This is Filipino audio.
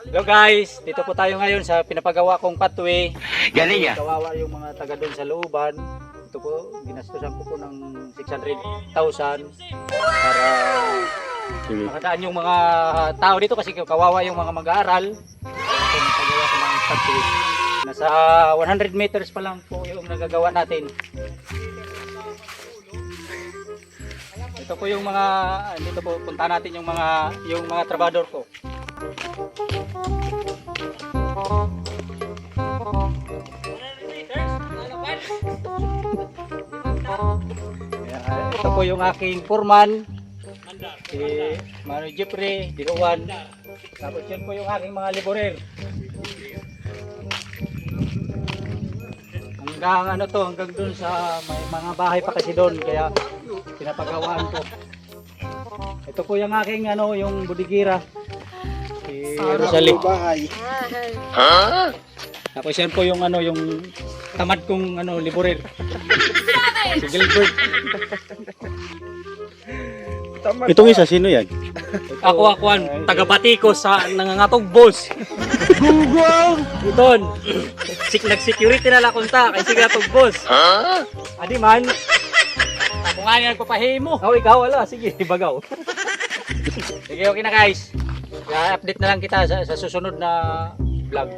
Hello guys, dito po tayo ngayon sa pinapagawa kong pathway. Galing ah. Kawawa yung mga taga doon sa looban. Ito po, ginastusan ko po ng 600,000 para makadaan yung mga tao dito kasi kawawa yung mga mag-aaral. Ito, nagpagawa ko ng. Nasa 100 meters pa lang po yung nagagawa natin. Ito po yung mga dito po punta natin yung mga yung mga trabador ko. Ito po yung aking foreman. Si Mano Jeffrey, Diruan. Tapos yun po yung aking mga laborer. Hanggang ano to, hanggang dun sa may mga bahay pa kasi doon kaya pinapagawaan ko. Ito po yung aking ano, yung budigira. Si Rosalie. bahay. Tapos yan po yung ano, yung tamad kong ano, liburer. si Gilbert. Itong isa, sino yan? Ako akuan, taga Batikos sa nangangatog boss. Google! Iton. Sik nag-security na lang kunta kay sige atog boss. Adi man. Ako nga yung nagpapahimo. Oh, ikaw wala. Sige, bagaw. Sige, okay na guys. Kaya update na lang kita sa, sa susunod na vlog.